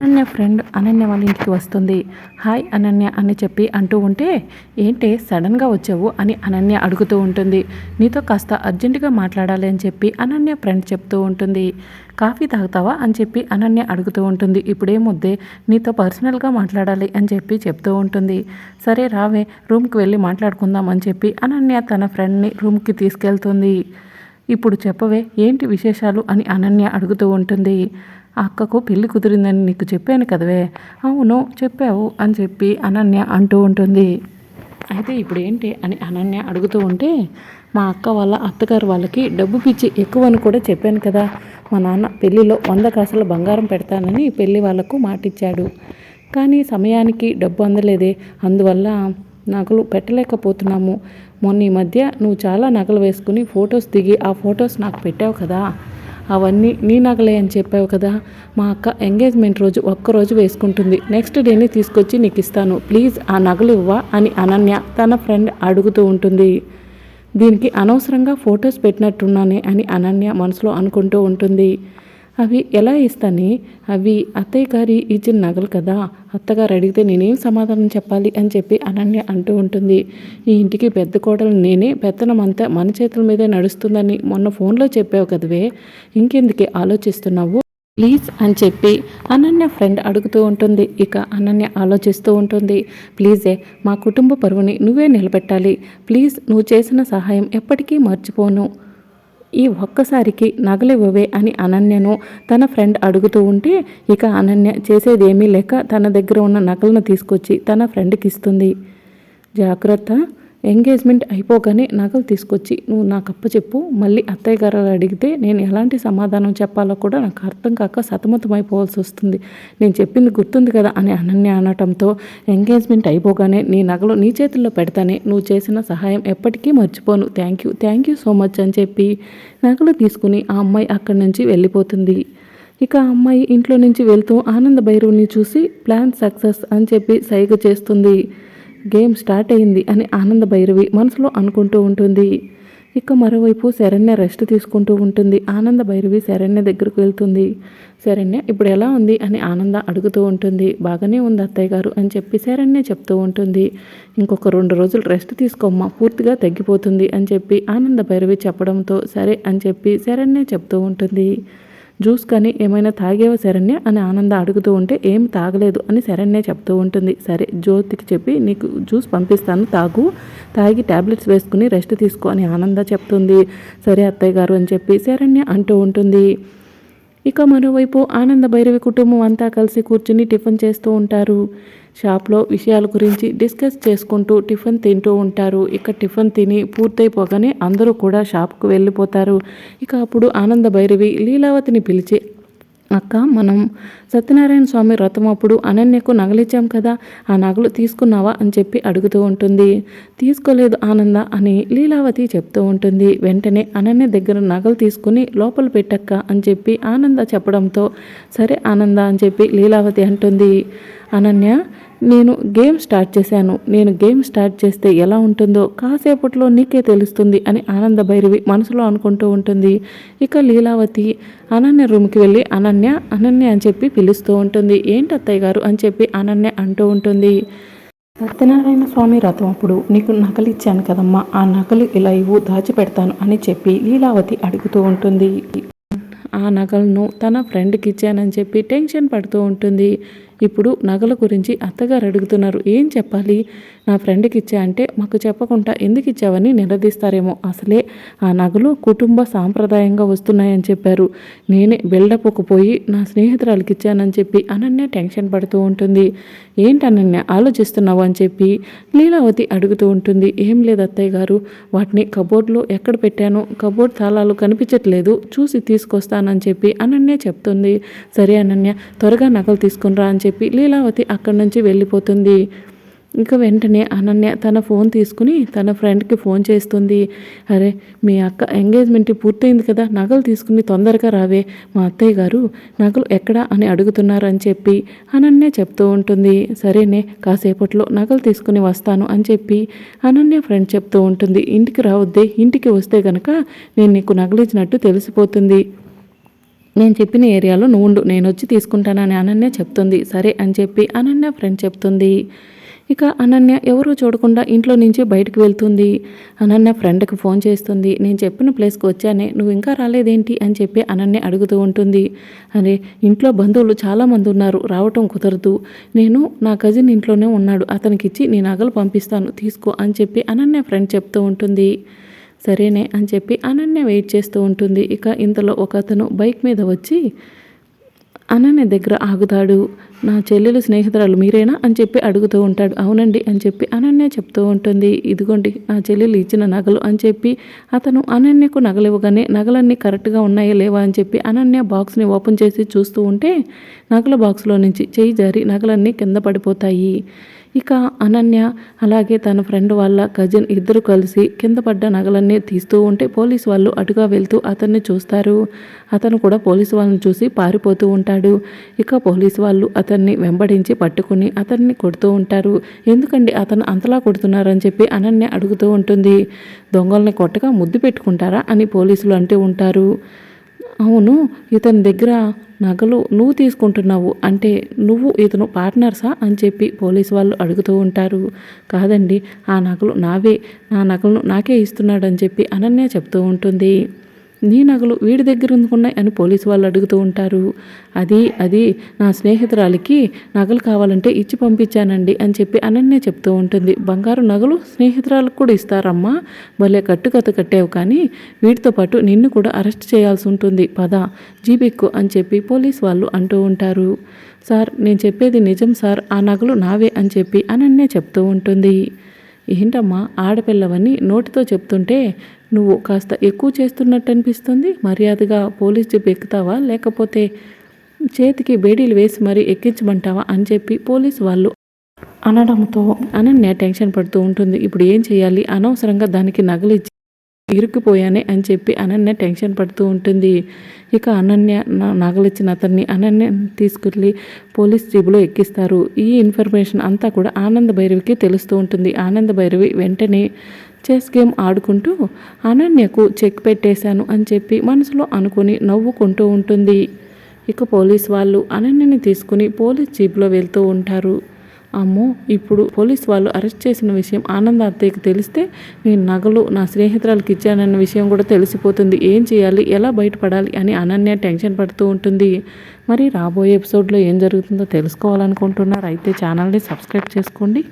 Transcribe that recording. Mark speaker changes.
Speaker 1: Ananya friend Ananya వాళ్ళ ఇంటికి వస్తుంది. హాయ్ అనన్య అని చెప్పి అంటూ ఉంటే ఏంటే సడన్గా వచ్చావు అని అనన్య అడుగుతూ ఉంటుంది. నీతో కాస్త అర్జెంటుగా మాట్లాడాలి అని చెప్పి అనన్య ఫ్రెండ్ చెప్తూ ఉంటుంది. కాఫీ తాగుతావా అని చెప్పి అనన్య అడుగుతూ ఉంటుంది. ఇప్పుడేమొద్దే నీతో పర్సనల్గా మాట్లాడాలి అని చెప్పి చెప్తూ ఉంటుంది. సరే రావే రూమ్కి వెళ్ళి మాట్లాడుకుందాం అని చెప్పి అనన్య తన ఫ్రెండ్ని రూమ్కి తీసుకెళ్తుంది. ఇప్పుడు చెప్పవే ఏంటి విశేషాలు అని అనన్య అడుగుతూ ఉంటుంది. ఆ అక్కకు పెళ్ళి కుదిరిందని నీకు చెప్పాను కదవే. అవును చెప్పావు అని చెప్పి అనన్య అంటూ ఉంటుంది. అయితే ఇప్పుడు ఏంటి అని అనన్య అడుగుతూ ఉంటే మా అక్క వాళ్ళ అత్తగారు వాళ్ళకి డబ్బు పిచ్చి ఎక్కువ అని కూడా చెప్పాను కదా. మా నాన్న పెళ్ళిలో వంద కాసుల బంగారం పెడతానని పెళ్ళి వాళ్ళకు మాటిచ్చాడు. కానీ సమయానికి డబ్బు అందలేదే. అందువల్ల నగలు పెట్టలేకపోతున్నాము. మొన్న ఈ మధ్య నువ్వు చాలా నగలు వేసుకుని ఫొటోస్ దిగి ఆ ఫొటోస్ నాకు పెట్టావు కదా. అవన్నీ నీ నగలే అని చెప్పావు కదా. మా అక్క ఎంగేజ్మెంట్ రోజు ఒక్కరోజు వేసుకుంటుంది. నెక్స్ట్ డేని తీసుకొచ్చి నీకు ఇస్తాను ప్లీజ్ ఆ నగలు ఇవ్వా అని అనన్య తన ఫ్రెండ్ అడుగుతూ ఉంటుంది. దీనికి అనవసరంగా ఫొటోస్ పెట్టినట్టున్నానే అని అనన్య మనసులో అనుకుంటూ ఉంటుంది. అవి ఎలా ఇస్తాని? అవి అత్తయ్య గారి ఇచ్చిన నగలు కదా అత్తగారు అడిగితే నేనేం సమాధానం చెప్పాలి అని చెప్పి అనన్య అంటూ ఉంటుంది. ఈ ఇంటికి పెద్ద కోడలు నేనే పెత్తనం అంతా మన చేతుల మీదే నడుస్తుందని మొన్న ఫోన్లో చెప్పావు కదవే ఇంకెందుకే ఆలోచిస్తున్నావు? ప్లీజ్ అని చెప్పి అనన్య ఫ్రెండ్ అడుగుతూ ఉంటుంది. ఇక అనన్య ఆలోచిస్తూ ఉంటుంది. ప్లీజే మా కుటుంబ పరువుని నువ్వే నిలబెట్టాలి. ప్లీజ్ నువ్వు చేసిన సహాయం ఎప్పటికీ మర్చిపోను. ఈ ఒక్కసారికి నగలివ్వవే అని అనన్యను తన ఫ్రెండ్ అడుగుతూ ఉంటే ఇక అనన్య చేసేదేమీ లేక తన దగ్గర ఉన్న నగలను తీసుకొచ్చి తన ఫ్రెండ్కి ఇస్తుంది జాగ్రత్త. ఎంగేజ్మెంట్ అయిపోగానే నగలు తీసుకొచ్చి నువ్వు నాకు అప్ప చెప్పు మళ్ళీ అత్తయ్య గారు అడిగితే నేను ఎలాంటి సమాధానం చెప్పాలో కూడా నాకు అర్థం కాక సతమతం అయిపోవాల్సి వస్తుంది. నేను చెప్పింది గుర్తుంది కదా అని అనన్య అనటంతో ఎంగేజ్మెంట్ అయిపోగానే నీ నగలు నీ చేతుల్లో పెడతానే నువ్వు చేసిన సహాయం ఎప్పటికీ మర్చిపోను. Thank you thank you so much అని చెప్పి నగలు తీసుకుని ఆ అమ్మాయి అక్కడి నుంచి వెళ్ళిపోతుంది. ఇక ఆ అమ్మాయి ఇంట్లో నుంచి వెళ్తూ ఆనంద భైరవుని చూసి ప్లాన్ సక్సెస్ అని చెప్పి సైగ చేస్తుంది. గేమ్ స్టార్ట్ అయింది అని ఆనంద భైరవి మనసులో అనుకుంటూ ఉంటుంది. ఇక మరోవైపు శరణ్య రెస్ట్ తీసుకుంటూ ఉంటుంది. ఆనంద భైరవి శరణ్య దగ్గరకు వెళ్తుంది. శరణ్య ఇప్పుడు ఎలా ఉంది? అని ఆనంద అడుగుతూ ఉంటుంది. బాగానే ఉంది అత్తయ్య గారు అని చెప్పి శరణ్య చెప్తూ ఉంటుంది. ఇంకొక రెండు రోజులు రెస్ట్ తీసుకోమ్మా పూర్తిగా తగ్గిపోతుంది అని చెప్పి ఆనంద భైరవి చెప్పడంతో సరే అని చెప్పి శరణ్య చెప్తూ ఉంటుంది. జ్యూస్ కానీ ఏమైనా తాగేవా శరణ్య? అని ఆనంద అడుగుతూ ఉంటే ఏం తాగలేదు అని శరణ్య చెప్తూ ఉంటుంది. సరే జ్యోతికి చెప్పి నీకు జ్యూస్ పంపిస్తాను తాగు. తాగి ట్యాబ్లెట్స్ వేసుకుని రెస్ట్ తీసుకో అని ఆనంద చెప్తుంది. సరే అత్తయ్య గారు అని చెప్పి శరణ్య అంటూ ఉంటుంది. ఇక మరోవైపు ఆనంద భైరవి కుటుంబం అంతా కలిసి కూర్చుని టిఫిన్ చేస్తూ ఉంటారు. షాప్లో విషయాల గురించి డిస్కస్ చేసుకుంటూ టిఫిన్ తింటూ ఉంటారు. ఇక టిఫిన్ తిని పూర్తయిపోగానే అందరూ కూడా షాప్కు వెళ్ళిపోతారు. ఇక అప్పుడు ఆనంద భైరవి లీలావతిని పిలిచి అక్క మనం సత్యనారాయణ స్వామి వ్రతం అప్పుడు అనన్యకు నగలిచ్చాం కదా ఆ నగలు తీసుకున్నావా అని చెప్పి అడుగుతూ ఉంటుంది. తీసుకోలేదు ఆనంద అని లీలావతి చెప్తూ ఉంటుంది. వెంటనే అనన్య దగ్గర నగలు తీసుకుని లోపల పెట్టక్క అని చెప్పి ఆనంద చెప్పడంతో సరే ఆనంద అని చెప్పి లీలావతి అంటుంది. అనన్య నేను గేమ్ స్టార్ట్ చేశాను. నేను గేమ్ స్టార్ట్ చేస్తే ఎలా ఉంటుందో కాసేపట్లో నీకే తెలుస్తుంది అని ఆనంద భైరవి మనసులో అనుకుంటూ ఉంటుంది. ఇక లీలావతి అనన్య రూమ్కి వెళ్ళి అనన్య అనన్య అని చెప్పి పిలుస్తూ ఉంటుంది. ఏంటి అత్తయ్య గారు? అని చెప్పి అనన్య అంటూ ఉంటుంది. సత్యనారాయణ స్వామి రథం అప్పుడు నీకు నకలు ఇచ్చాను కదమ్మా ఆ నకలు ఇలా ఇవ్వు దాచిపెడతాను అని చెప్పి లీలావతి అడుగుతూ ఉంటుంది. ఆ నగలను తన ఫ్రెండ్కి ఇచ్చానని చెప్పి టెన్షన్ పడుతూ ఉంటుంది. ఇప్పుడు నగల గురించి అత్తగారు అడుగుతున్నారు. ఏం చెప్పాలి? నా ఫ్రెండ్కి ఇచ్చా అంటే మాకు చెప్పకుండా ఎందుకు ఇచ్చావని నిలదీస్తారేమో. అసలే ఆ నగలు కుటుంబ సాంప్రదాయంగా వస్తున్నాయని చెప్పారు. నేనే వెళ్ళపోకపోయి నా స్నేహితురాలకి ఇచ్చానని చెప్పి అనన్య టెన్షన్ పడుతూ ఉంటుంది. ఏంటి ఆలోచిస్తున్నావు? అని చెప్పి లీలావతి అడుగుతూ ఉంటుంది. ఏం లేదు అత్తయ్య గారు వాటిని కబోర్డ్లో ఎక్కడ పెట్టానో కబోర్డ్ తాళాలు కనిపించట్లేదు చూసి తీసుకొస్తానని చెప్పి అనన్య చెప్తుంది. సరే అనన్య త్వరగా నగలు తీసుకునిరా అని చెప్పి లీలావతి అక్కడి నుంచి వెళ్ళిపోతుంది. ఇంకా వెంటనే అనన్య తన ఫోన్ తీసుకుని తన ఫ్రెండ్కి ఫోన్ చేస్తుంది. అరే మీ అక్క ఎంగేజ్మెంట్ పూర్తయింది కదా నగలు తీసుకుని తొందరగా రావే. మా అత్తయ్య గారు నగలు ఎక్కడా అని అడుగుతున్నారు అని చెప్పి అనన్య చెప్తూ ఉంటుంది. సరేనే కాసేపట్లో నగలు తీసుకుని వస్తాను అని చెప్పి అనన్య ఫ్రెండ్ చెప్తూ ఉంటుంది. ఇంటికి రావద్దే ఇంటికి వస్తే గనక నేను నీకు నగలిచ్చినట్టు తెలిసిపోతుంది. నేను చెప్పిన ఏరియాలో నువ్వు ఉండు నేను వచ్చి తీసుకుంటానని అనన్య చెప్తుంది. సరే అని చెప్పి అనన్య ఫ్రెండ్ చెప్తుంది. ఇక అనన్య ఎవరూ చూడకుండా ఇంట్లో నుంచి బయటకు వెళ్తుంది. అనన్య ఫ్రెండ్కి ఫోన్ చేస్తుంది. నేను చెప్పిన ప్లేస్కి వచ్చానే నువ్వు ఇంకా రాలేదేంటి అని చెప్పి అనన్య అడుగుతూ ఉంటుంది. అరే ఇంట్లో బంధువులు చాలామంది ఉన్నారు రావటం కుదరదు. నేను నా కజిన్ ఇంట్లోనే ఉన్నాడు అతనికి ఇచ్చి నీ నగలు పంపిస్తాను తీసుకో అని చెప్పి అనన్య ఫ్రెండ్ చెప్తూ ఉంటుంది. సరేనే అని చెప్పి అనన్య వెయిట్ చేస్తూ ఉంటుంది. ఇక ఇంతలో ఒక అతను బైక్ మీద వచ్చి అనన్య దగ్గర ఆగుతాడు. నా చెల్లెలు స్నేహితురాలు మీరేనా? అని చెప్పి అడుగుతూ ఉంటాడు. అవునండి అని చెప్పి అనన్య చెప్తూ ఉంటుంది. ఇదిగోండి నా చెల్లెలు ఇచ్చిన నగలు అని చెప్పి అతను అనన్యకు నగలు ఇవ్వగానే నగలన్నీ కరెక్ట్గా ఉన్నాయా లేవా? అని చెప్పి అనన్య బాక్స్ని ఓపెన్ చేసి చూస్తూ ఉంటే నగల బాక్స్లో నుంచి చేయి జారి నగలన్నీ కింద పడిపోతాయి. ఇక అనన్య అలాగే తన ఫ్రెండ్ వాళ్ళ కజిన్ ఇద్దరు కలిసి కింద పడ్డ నగలన్నీ తీస్తూ ఉంటే పోలీస్ వాళ్ళు అటుగా వెళ్తూ అతన్ని చూస్తారు. అతను కూడా పోలీసు వాళ్ళని చూసి పారిపోతూ ఉంటాడు. ఇక పోలీసు వాళ్ళు అతన్ని వెంబడించి పట్టుకుని అతన్ని కొడుతూ ఉంటారు. ఎందుకండి అతను అంతలా కొడుతున్నారని చెప్పి అనన్య అడుగుతూ ఉంటుంది. దొంగల్ని కొట్టగా ముద్దు పెట్టుకుంటారా అని పోలీసులు అంటూ ఉంటారు. అవును ఇతని దగ్గర నగలు నువ్వు తీసుకుంటున్నావు అంటే నువ్వు ఇతను పార్ట్నర్సా అని చెప్పి పోలీసు వాళ్ళు అడుగుతూ ఉంటారు. కాదండి ఆ నగలు నావే నా నగలను నాకే ఇస్తున్నాడని చెప్పి అనన్య చెప్తూ ఉంటుంది. నీ నగలు వీడి దగ్గర ఉందుకున్నాయి అని పోలీసు వాళ్ళు అడుగుతూ ఉంటారు. అది అది నా స్నేహితురాలికి నగలు కావాలంటే ఇచ్చి పంపించానండి అని చెప్పి అనన్య చెప్తూ ఉంటుంది. బంగారు నగలు స్నేహితురాలకు కూడా ఇస్తారమ్మా. భలే కట్టుకథ కట్టావు కానీ వీటితో పాటు నిన్ను కూడా అరెస్ట్ చేయాల్సి ఉంటుంది. పద జీబెక్కు అని చెప్పి పోలీస్ వాళ్ళు అంటూ ఉంటారు. సార్ నేను చెప్పేది నిజం సార్ ఆ నగలు నావే అని చెప్పి అనన్య చెప్తూ ఉంటుంది. ఏంటమ్మా ఆడపిల్లవని నోటితో చెప్తుంటే నువ్వు కాస్త ఎక్కువ చేస్తున్నట్టు అనిపిస్తుంది? మర్యాదగా పోలీస్ జీప్ ఎక్కుతావా? లేకపోతే చేతికి బేడీలు వేసి మరీ ఎక్కించమంటావా? అని చెప్పి పోలీస్ వాళ్ళు అనడంతో అనన్య టెన్షన్ పడుతూ ఉంటుంది. ఇప్పుడు ఏం చేయాలి? అనవసరంగా దానికి నగలిచ్చి ఇరుక్కుపోయానే అని చెప్పి అనన్య టెన్షన్ పడుతూ ఉంటుంది. ఇక అనన్య నగలిచ్చిన అతన్ని అనన్య తీసుకెళ్ళి పోలీస్ జీబులో ఎక్కిస్తారు. ఈ ఇన్ఫర్మేషన్ అంతా కూడా ఆనంద భైరవికి తెలుస్తూ ఉంటుంది. ఆనంద భైరవి వెంటనే చెస్ గేమ్ ఆడుకుంటూ అనన్యకు చెక్ పెట్టేశాను అని చెప్పి మనసులో అనుకుని నవ్వుకుంటూ ఉంటుంది. ఇక పోలీస్ వాళ్ళు అనన్యని తీసుకుని పోలీస్ జీబులో వెళ్తూ ఉంటారు. అమ్మో ఇప్పుడు పోలీస్ వాళ్ళు అరెస్ట్ చేసిన విషయం ఆనంద అత్తయ్యకి తెలిస్తే నేను నగలు నా స్నేహితురాలకి ఇచ్చానన్న విషయం కూడా తెలిసిపోతుంది. ఏం చేయాలి? ఎలా బయటపడాలి? అని అనన్య టెన్షన్ పడుతూ ఉంటుంది. మరి రాబోయే ఎపిసోడ్లో ఏం జరుగుతుందో తెలుసుకోవాలనుకుంటున్నారు? అయితే ఛానల్ని సబ్స్క్రైబ్ చేసుకోండి.